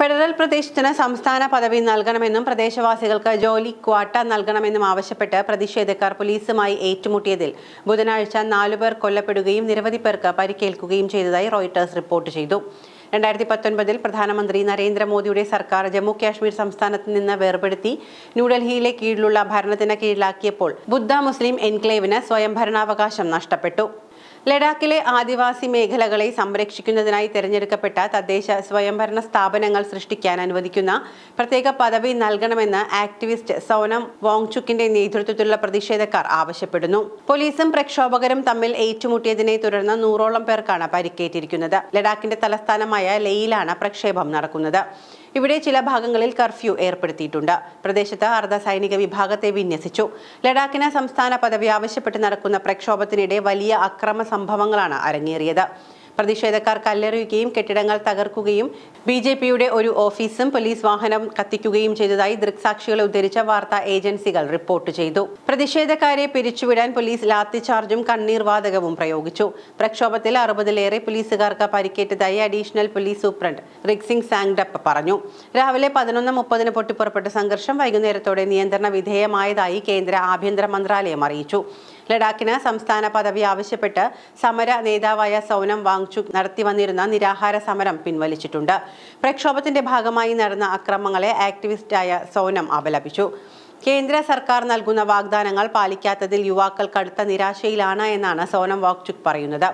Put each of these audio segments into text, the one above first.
Federal പ്രദേശത്തിന് സംസ്ഥാന പദവി നൽകണമെന്നും പ്രദേശവാസികൾക്ക് ജോലി ക്വാട്ട നൽകണമെന്നും ആവശ്യപ്പെട്ട് പ്രതിഷേധക്കാർ പോലീസുമായി ഏറ്റുമുട്ടിയതിൽ ബുധനാഴ്ച നാലുപേർ കൊല്ലപ്പെടുകയും നിരവധി പേർക്ക് പരിക്കേൽക്കുകയും ചെയ്തതായി റോയിട്ടേഴ്സ് റിപ്പോർട്ട് ചെയ്തു. രണ്ടായിരത്തി പത്തൊൻപതിൽ പ്രധാനമന്ത്രി നരേന്ദ്രമോദിയുടെ സർക്കാർ ജമ്മു കാശ്മീർ സംസ്ഥാനത്ത് നിന്ന് വേർപെടുത്തി ന്യൂഡൽഹിയിലെ കീഴിലുള്ള ഭരണത്തിന് കീഴിലാക്കിയപ്പോൾ ബുദ്ധ മുസ്ലിം എൻക്ലേവിന് സ്വയംഭരണാവകാശം നഷ്ടപ്പെട്ടു. ലഡാക്കിലെ ആദിവാസി മേഖലകളെ സംരക്ഷിക്കുന്നതിനായി തിരഞ്ഞെടുക്കപ്പെട്ട തദ്ദേശ സ്വയംഭരണ സ്ഥാപനങ്ങൾ സൃഷ്ടിക്കാൻ അനുവദിക്കുന്ന പ്രത്യേക പദവി നൽകണമെന്ന് ആക്ടിവിസ്റ്റ് സോനം വോങ്ചുക്കിന്റെ നേതൃത്വത്തിലുള്ള പ്രതിഷേധക്കാർ ആവശ്യപ്പെടുന്നു. പോലീസും പ്രക്ഷോഭകരും തമ്മിൽ ഏറ്റുമുട്ടിയതിനെ തുടർന്ന് നൂറോളം പേർക്കാണ് പരിക്കേറ്റിരിക്കുന്നത്. ലഡാക്കിന്റെ തലസ്ഥാനമായ ലേയിലാണ് പ്രക്ഷേപം നടക്കുന്നത്. ഇവിടെ ചില ഭാഗങ്ങളിൽ കർഫ്യൂ ഏർപ്പെടുത്തിയിട്ടുണ്ട്. പ്രദേശത്ത് അർദ്ധ സൈനിക വിഭാഗത്തെ വിന്യസിച്ചു. ലഡാക്കിന് സംസ്ഥാന പദവി ആവശ്യപ്പെട്ട് നടക്കുന്ന പ്രക്ഷോഭത്തിനിടെ വലിയ അക്രമ സംഭവങ്ങളാണ് അരങ്ങേറിയത്. പ്രതിഷേധക്കാർ കല്ലെറിയുകയും കെട്ടിടങ്ങൾ തകർക്കുകയും ബി ജെ പിയുടെ ഒരു ഓഫീസും പോലീസ് വാഹനം കത്തിക്കുകയും ചെയ്തതായി ദൃക്സാക്ഷികളെ ഉദ്ധരിച്ച വാർത്താ ഏജൻസികൾ റിപ്പോർട്ട് ചെയ്തു. പ്രതിഷേധക്കാരെ പിരിച്ചുവിടാൻ പോലീസ് ലാത്തിചാർജും കണ്ണീർ വാതകവും പ്രയോഗിച്ചു. പ്രക്ഷോഭത്തിൽ അറുപതിലേറെ പോലീസുകാർക്ക് പരിക്കേറ്റതായി additional police superintendent Riksing Sangdup പറഞ്ഞു. രാവിലെ പതിനൊന്ന് മുപ്പതിന് പൊട്ടിപ്പുറപ്പെട്ട സംഘർഷം വൈകുന്നേരത്തോടെ നിയന്ത്രണ വിധേയമായതായി കേന്ദ്ര ആഭ്യന്തര മന്ത്രാലയം അറിയിച്ചു. ലഡാക്കിന് സംസ്ഥാന പദവി ആവശ്യപ്പെട്ട് സമര നേതാവായ സോനം വാങ്ചുക് നടത്തി വന്നിരുന്ന നിരാഹാര സമരം പിൻവലിച്ചിട്ടുണ്ട്. പ്രക്ഷോഭത്തിന്റെ ഭാഗമായി നടന്ന അക്രമങ്ങളെ ആക്ടിവിസ്റ്റായ സോനം അപലപിച്ചു. കേന്ദ്ര സർക്കാർ നൽകുന്ന വാഗ്ദാനങ്ങൾ പാലിക്കാത്തതിൽ യുവാക്കൾ കടുത്ത നിരാശയിലാണ് എന്നാണ് സോനം വാക്ചുക് പറയുന്നത്.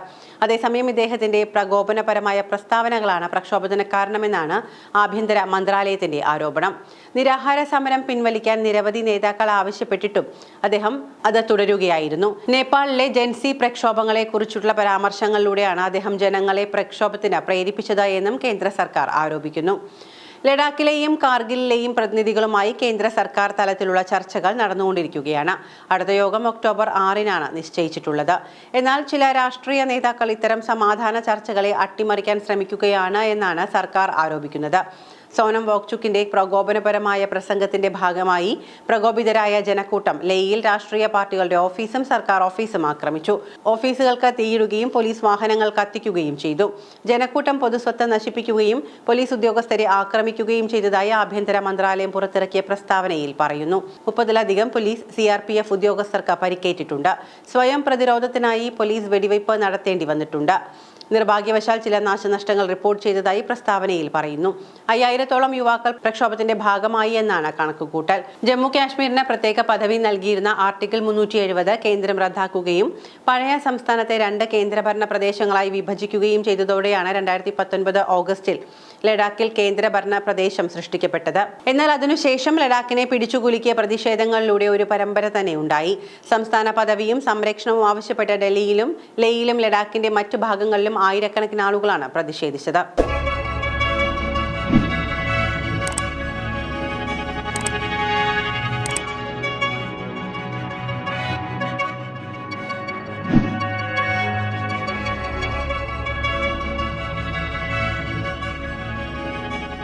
അതേസമയം ഇദ്ദേഹത്തിന്റെ പ്രകോപനപരമായ പ്രസ്താവനകളാണ് പ്രക്ഷോഭത്തിന് കാരണമെന്നാണ് ആഭ്യന്തര മന്ത്രാലയത്തിന്റെ ആരോപണം. നിരാഹാര സമരം പിൻവലിക്കാൻ നിരവധി നേതാക്കൾ ആവശ്യപ്പെട്ടിട്ടും അദ്ദേഹം അത് തുടരുകയായിരുന്നു. നേപ്പാളിലെ ജൻസി പ്രക്ഷോഭങ്ങളെ കുറിച്ചുള്ള പരാമർശങ്ങളിലൂടെയാണ് അദ്ദേഹം ജനങ്ങളെ പ്രക്ഷോഭത്തിന് പ്രേരിപ്പിച്ചത് എന്നും കേന്ദ്ര സർക്കാർ ആരോപിക്കുന്നു. ലഡാക്കിലെയും കാർഗിലിലെയും പ്രതിനിധികളുമായി കേന്ദ്ര സർക്കാർ തലത്തിലുള്ള ചർച്ചകൾ നടന്നുകൊണ്ടിരിക്കുകയാണ്. അടുത്ത യോഗം ഒക്ടോബർ ആറിനാണ് നിശ്ചയിച്ചിട്ടുള്ളത്. എന്നാൽ ചില രാഷ്ട്രീയ നേതാക്കൾ ഇത്തരം സമാധാന ചർച്ചകളെ അട്ടിമറിക്കാൻ ശ്രമിക്കുകയാണ് എന്നാണ് സർക്കാർ ആരോപിക്കുന്നത്. സോനം വോക്ചുക്കിന്റെ പ്രകോപനപരമായ പ്രസംഗത്തിന്റെ ഭാഗമായി പ്രകോപിതരായ ജനക്കൂട്ടം ലേയിൽ രാഷ്ട്രീയ പാർട്ടികളുടെ ഓഫീസും സർക്കാർ ഓഫീസും ആക്രമിച്ചു. ഓഫീസുകൾക്ക് തീയിടുകയും പോലീസ് വാഹനങ്ങൾ കത്തിക്കുകയും ചെയ്തു. ജനക്കൂട്ടം പൊതുസ്വത്ത് നശിപ്പിക്കുകയും പോലീസ് ഉദ്യോഗസ്ഥരെ ആക്രമിക്കുകയും ചെയ്തതായി ആഭ്യന്തര മന്ത്രാലയം പുറത്തിറക്കിയ പ്രസ്താവനയിൽ പറയുന്നു. മുപ്പതിലധികം police C R P F ഉദ്യോഗസ്ഥർക്ക് പരിക്കേറ്റിട്ടുണ്ട്. സ്വയം പ്രതിരോധത്തിനായി പോലീസ് വെടിവയ്പ് നടത്തേണ്ടി വന്നിട്ടുണ്ട്. നിർഭാഗ്യവശാൽ ചില നാശനഷ്ടങ്ങൾ റിപ്പോർട്ട് ചെയ്തതായി പ്രസ്താവനയിൽ പറയുന്നു. അയ്യായിരത്തോളം യുവാക്കൾ പ്രക്ഷോഭത്തിന്റെ ഭാഗമായി എന്നാണ് കണക്കുകൂട്ടൽ. ജമ്മു കാശ്മീരിന് പ്രത്യേക പദവി നൽകിയിരുന്ന ആർട്ടിക്കിൾ മുന്നൂറ്റി എഴുപത് കേന്ദ്രം റദ്ദാക്കുകയും പഴയ സംസ്ഥാനത്തെ രണ്ട് കേന്ദ്രഭരണ പ്രദേശങ്ങളായി വിഭജിക്കുകയും ചെയ്തതോടെയാണ് രണ്ടായിരത്തി പത്തൊൻപത് ഓഗസ്റ്റിൽ ലഡാക്കിൽ കേന്ദ്രഭരണ പ്രദേശം സൃഷ്ടിക്കപ്പെട്ടത്. എന്നാൽ അതിനുശേഷം ലഡാക്കിനെ പിടിച്ചുകുലുക്കിയ പ്രതിഷേധങ്ങളിലൂടെ ഒരു പരമ്പര തന്നെ ഉണ്ടായി. സംസ്ഥാന പദവിയും സംരക്ഷണവും ആവശ്യപ്പെട്ട ഡൽഹിയിലും ലേയിലും ലഡാക്കിന്റെ മറ്റു ഭാഗങ്ങളിലും ആയിരക്കണക്കിന് ആളുകളാണ് പ്രതിഷേധിച്ചത്.